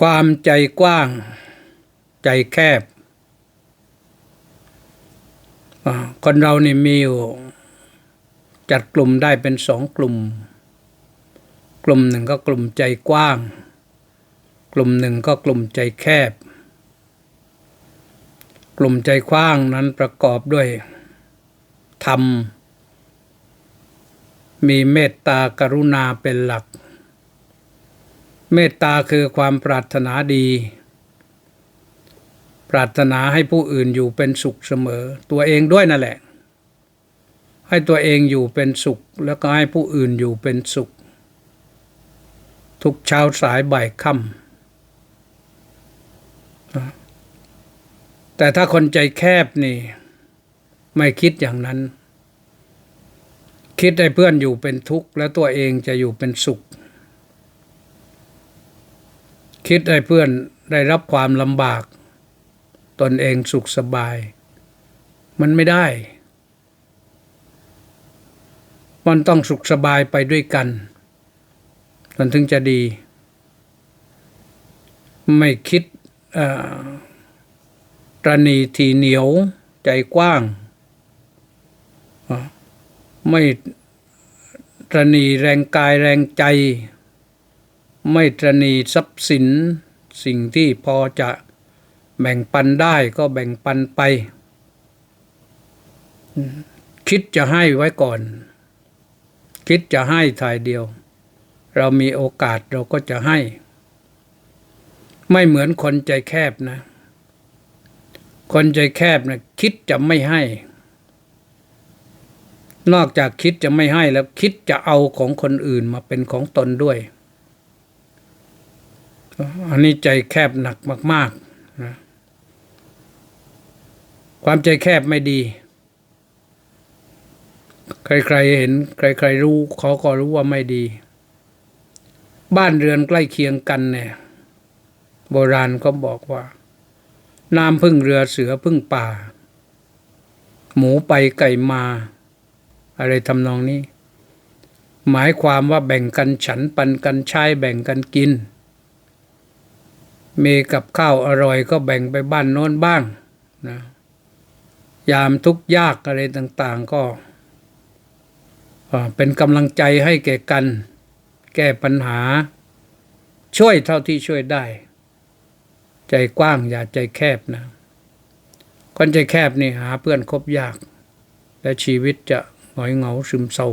ความใจกว้าง ใจแคบ คนเรานี่มีอยู่ จัดกลุ่มได้เป็นสองกลุ่ม กลุ่มหนึ่งก็กลุ่มใจกว้าง กลุ่มหนึ่งก็กลุ่มใจแคบ กลุ่มใจกว้างนั้นประกอบด้วย ธรรม มีเมตตากรุณาเป็นหลัก เมตตาคือความปรารถนาดี ปรารถนาให้ผู้อื่นอยู่เป็นสุขเสมอ ตัวเองด้วยนั่นแหละ ให้ตัวเองอยู่เป็นสุข แล้วก็ให้ผู้อื่นอยู่เป็นสุข ทุกเช้าสายบ่ายค่ำแต่ถ้าคนใจแคบนี่ ไม่คิดอย่างนั้น คิดให้เพื่อนอยู่เป็นทุกข์ แล้วตัวเองจะอยู่เป็นสุข คิดให้เพื่อนได้รับความลำบาก ตนเองสุขสบาย มันไม่ได้ มันต้องสุขสบายไปด้วยกัน มันถึงจะดี ไม่คิดตรณีทีเหนียวใจกว้าง ไม่ตรณีแรงกายแรงใจ ไม่ตรณีทรัพย์สิน สิ่งที่พอจะแบ่งปันได้ก็แบ่งปันไป คิดจะให้ไว้ก่อน คิดจะให้ทายเดียว เรามีโอกาสเราก็จะให้ ไม่เหมือนคนใจแคบนะ คนใจแคบนะคิดจะไม่ให้ นอกจากคิดจะไม่ให้แล้วคิดจะเอาของคนอื่นมาเป็นของตนด้วย อันนี้ใจแคบหนักมากๆนะความใจแคบไม่ดี ใครๆเห็น ใครๆรู้เขาก็รู้ว่าไม่ดี บ้านเรือนใกล้เคียงกันเนี่ย โบราณก็บอกว่าน้ำพึ่งเรือเสือพึ่งป่า หมูไปไก่มา อะไรทำนองนี้ หมายความว่าแบ่งกันฉันปันกันใช้แบ่งกันกิน มีกับข้าวอร่อยก็แบ่งไปบ้านโน้นบ้างนะยามทุกยากอะไรต่างๆก็ เป็นกำลังใจให้แก่กัน แก้ปัญหา ช่วยเท่าที่ช่วยได้ ใจกว้างอย่าใจแคบนะคนใจแคบนี่หาเพื่อนคบยาก และชีวิตจะหงอยเหงาซึมเศร้า